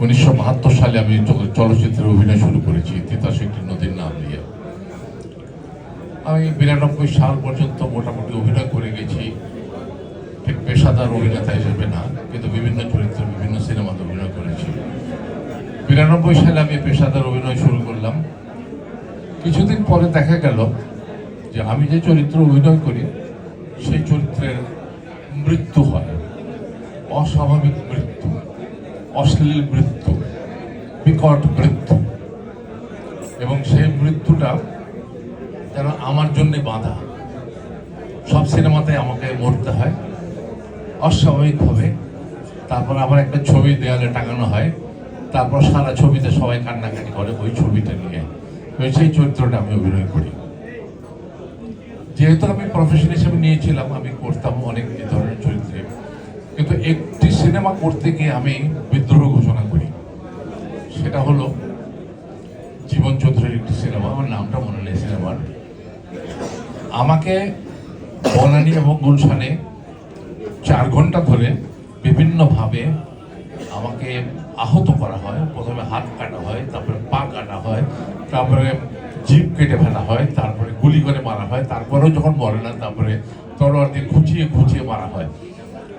উনিশশো বাহাত্তর সালে আমি চল- চলচ্চিত্রে অভিনয় শুরু করেছি, তিতাস একটি নদীর নাম দিয়ে আমি বিরানব্বই সাল পর্যন্ত মোটামুটি অভিনয় করে গেছি, ঠিক পেশাদার অভিনেতা হিসেবে না, কিন্তু বিভিন্ন চরিত্রে বিভিন্ন সিনেমাতে অভিনয় করেছি। বিরানব্বই সালে আমি পেশাদার অভিনয় শুরু করলাম। কিছুদিন পরে দেখা গেল যে আমি যে চরিত্র অভিনয় করি, সেই চরিত্রের মৃত্যু হয়, অস্বাভাবিক মৃত্যু। অশ্লীল মৃত্যু, বিকট মৃত্যু। এবং সেই মৃত্যুটা যেন আমার জন্য বাধা। সব সিনেমাতে আমাকে মরতে হয় অস্বাভাবিকভাবে তারপর আবার একটা ছবি দেওয়ালে টাঙানো হয়। তারপর সারা ছবিতে সবাই কান্নাকাটি করে, ওই ছবিটা নিয়ে। ওই সেই চরিত্রটা আমি অভিনয় করি। যেহেতু আমি প্রফেশন হিসেবে নিয়েছিলাম, আমি করতাম অনেক ধরনের চরিত্রে। কিন্তু একটি সিনেমা করতে গিয়ে আমি বিদ্রোহ ঘোষণা করি। সেটা হলো জীবন চৌধুরীর একটি সিনেমা, আমার নামটা মনে নেই সিনেমার। আমাকে বনানী এবং গুলশানে চার ঘণ্টা ধরে বিভিন্নভাবে আমাকে আহত করা হয়। প্রথমে হাত কাটা হয়, তারপরে পা কাটা হয়, তারপরে জিভ কেটে ফেলা হয়, তারপরে গুলি করে মারা হয়, তারপরেও যখন মরে না, তারপরে তলোয়ার দিয়ে খুঁচিয়ে খুঁচিয়ে মারা হয়।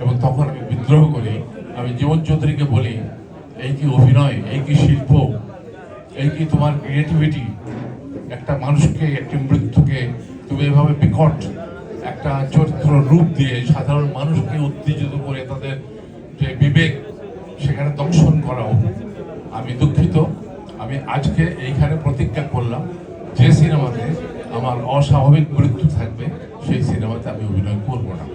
এবং তখন আমি বিদ্রোহ করি। আমি জীবন চৌধুরীকে বলি, এই কি অভিনয়? এই কি শিল্প? এই কি তোমার ক্রিয়েটিভিটি একটা মানুষকে, একটি মৃত্যুকে তুমি এভাবে বিকট একটা চরিত্র রূপ দিয়ে সাধারণ মানুষকে উত্তেজিত করে তাদের যে বিবেক, সেখানে দংশন করাও। আমি দুঃখিত। আমি আজকে এইখানে প্রতিজ্ঞা করলাম, যে সিনেমাতে আমার অস্বাভাবিক মৃত্যু থাকবে, সেই সিনেমাতে আমি অভিনয় করব না।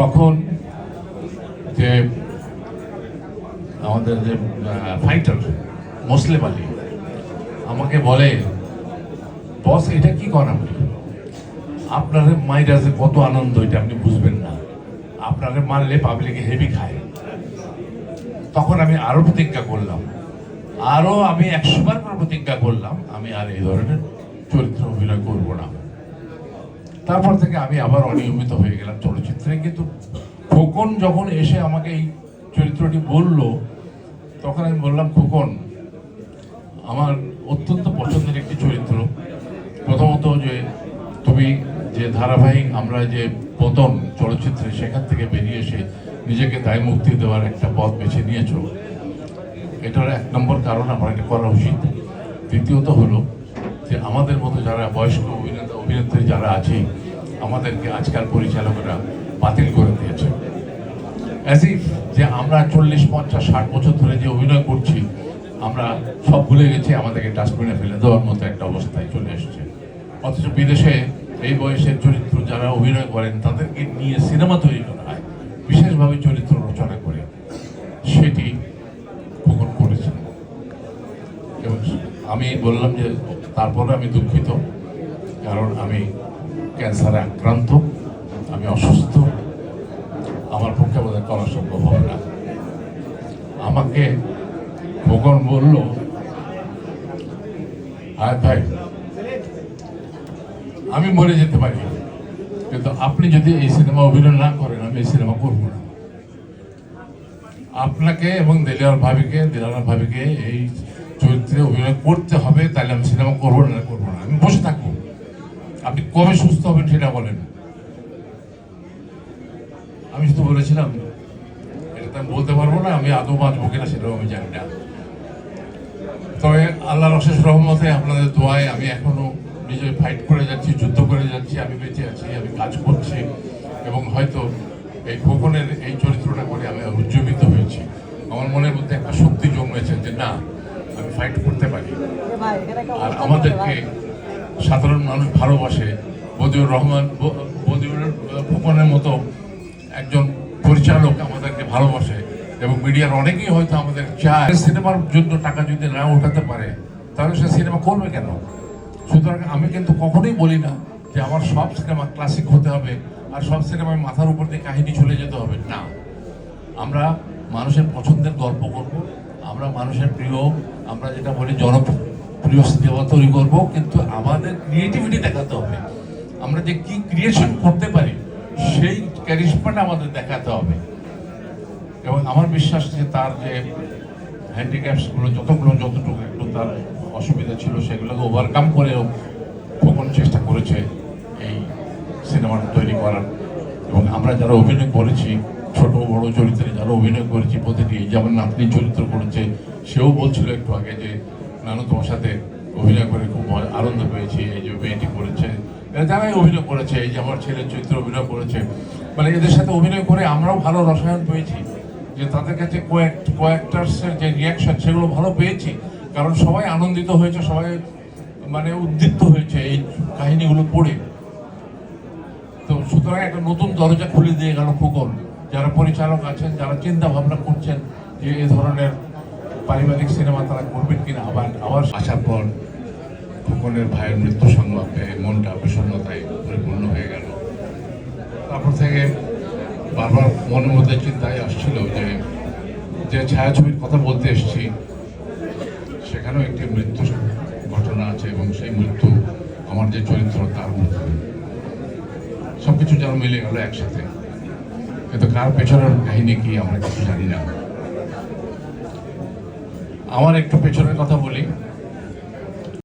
তখন যে আমাদের যে ফাইটার মুসলিম আলী, আমাকে বলে, বস, এটা কি করা আপনার মাইরা যে কত আনন্দ, এটা আপনি বুঝবেন না। আপনারে মারলে পাবলিকে হেভি খায়। তখন আমি আরও প্রতিজ্ঞা করলাম। আরও আমি একশোবার প্রতিজ্ঞা করলাম, আমি আর এই ধরনের চরিত্র অভিনয় করব তারপর থেকে আমি আবার অনিয়মিত হয়ে গেলাম চলচ্চিত্রে। কিন্তু খোকন যখন এসে আমাকে এই চরিত্রটি বলল, তখন আমি বললাম, খোকন, আমার অত্যন্ত পছন্দের একটি চরিত্র। প্রথমত যে তুমি যে ধারাবাহিক আমরা যে পতন চলচ্চিত্রে সেখান থেকে বেরিয়ে এসে নিজেকে দায় মুক্তি দেওয়ার একটা পথ বেছে নিয়েছো, এটার এক নম্বর কারণ আমার এটা করা উচিত। দ্বিতীয়ত হলো যে আমাদের মতো যারা বয়স্ক অভিনেতা, অভিনেত্রী যারা আছে আমাদেরকে আজকাল পরিচালকরা বাতিল করে দিয়েছে। অ্যাজ যে আমরা চল্লিশ, পঞ্চাশ, ষাট বছর ধরে যে অভিনয় করছি, আমরা সব ভুলে গেছি, আমাদেরকে ডাস্টবিনে ফেলে দেওয়ার মতো একটা অবস্থায় চলে এসেছে। অথচ বিদেশে এই বয়সের চরিত্র যারা অভিনয় করেন, তাদেরকে নিয়ে সিনেমা তৈরি করা হয়, বিশেষভাবে চরিত্র রচনা করে। সেটি খোকন করেছেন। এবং আমি বললাম যে, তারপরে আমি দুঃখিত, কারণ আমি ক্যান্সারে আক্রান্ত, আমি অসুস্থ, আমার পক্ষে বোধহয় করা সম্ভব হবে না। আমাকে খোকন বলল, আয় ভাই, আমি মরে যেতে পারি, কিন্তু আপনি যদি এই সিনেমা অভিনয় না করেন, আমি এই সিনেমা করব না। আপনাকে এবং দেলিয়ার ভাবিকে দেলার ভাবিকে এই চরিত্রে অভিনয় করতে হবে, তাহলে আমি সিনেমা করব না করব না। আমি বসে থাকব। আপনি কবে সুস্থ হবেন সেটা বলেন। আমি শুধু বলেছিলাম এটা তো আমি বলতে পারব না আমি আদৌ বাঁচবো কিনা সেটাও আমি জানি না। তবে আল্লাহর অশেষ রহমতে আপনাদের দোয়ায় আমি এখনও নিজে ফাইট করে যাচ্ছি যুদ্ধ করে যাচ্ছি আমি বেঁচে আছি আমি কাজ করছি এবং হয়তো এই খোকনের এই চরিত্রটা করে আমি উজ্জীবিত হয়েছি। আমার মনের মধ্যে একটা শক্তি জন্মেছে যে না আমি ফাইট করতে পারি। আর আমাদেরকে সাধারণ মানুষ ভালোবাসে। বদিউর রহমান বদিউর খোকনের মতো একজন পরিচালক আমাদেরকে ভালোবাসে এবং মিডিয়ার অনেকেই হয়তো আমাদের চায় সিনেমার জন্য টাকা যদি না উঠাতে পারে, তাহলে সে সিনেমা করবে কেন? সুতরাং আমি কিন্তু কখনোই বলি না যে আমার সব সিনেমা ক্লাসিক হতে হবে আর সব সিনেমায় মাথার উপর দিয়ে কাহিনী চলে যেতে হবে। না। আমরা মানুষের পছন্দের গল্প করব, আমরা মানুষের প্রিয়, আমরা যেটা বলি জনপ্রিয় সিনেমা তৈরি করব, কিন্তু আমাদের ক্রিয়েটিভিটি দেখাতে হবে। আমরা যে কি ক্রিয়েশন করতে পারি, সেই ক্যারিশমাটা আমাদের দেখাতে হবে। এবং আমার বিশ্বাস যে তার যে হ্যান্ডিক্যাপসগুলো যতগুলো, যতটুকু একটু তার অসুবিধা ছিল, সেগুলোকে ওভারকাম করেও খোকন চেষ্টা করেছে এই সিনেমাটা তৈরি করার। এবং আমরা যারা অভিনয় করেছি, ছোট, বড় চরিত্রে যারা অভিনয় করেছি প্রতিটি, যেমন নাতনি চরিত্র করেছে, সেও বলছিল একটু আগে যে নানু তোমার সাথে অভিনয় করে খুব আনন্দ পেয়েছি, এই যে মেয়েটি করেছে। যারাই অভিনয় করেছে, এই যে আমার ছেলের চরিত্র অভিনয় করেছে মানে এদের সাথে অভিনয় করে আমরাও ভালো রসায়ন পেয়েছি। যে তাদের কাছে কয়েক, কয়েকটার্সের যে রিয়াকশন সেগুলো ভালো পেয়েছি। কারণ সবাই আনন্দিত হয়েছে, সবাই মানে উদ্দীপ্ত হয়েছে এই কাহিনীগুলো পড়ে। তো সুতরাং একটা নতুন দরজা খুলে দিয়ে গেল খোকন। যারা পরিচালক আছেন, যারা চিন্তা ভাবনা করছেন যে এই ধরনের পারিবারিক সিনেমা তারা করবেন কিনা, আবার আবার আসার পর খোকনের ভাইয়ের মৃত্যু সংবাদ পেয়ে মনটা বিষণ্ণতায় পরিপূর্ণ হয়ে গেল। তারপর থেকে বারবার মনের মধ্যে চিন্তায় আসছিল যে যে ছায়াছবির কথা বলতে এসেছি, সেখানেও একটি মৃত্যু ঘটনা আছে এবং সেই মৃত্যু আমার যে চরিত্র, তার মৃত্যু সবকিছু যেন মিলে গেল একসাথে। কিন্তু কার পেছনের কাহিনী কি আমরা কিছু জানি না। আমার একটু পেছনের কথা বলি।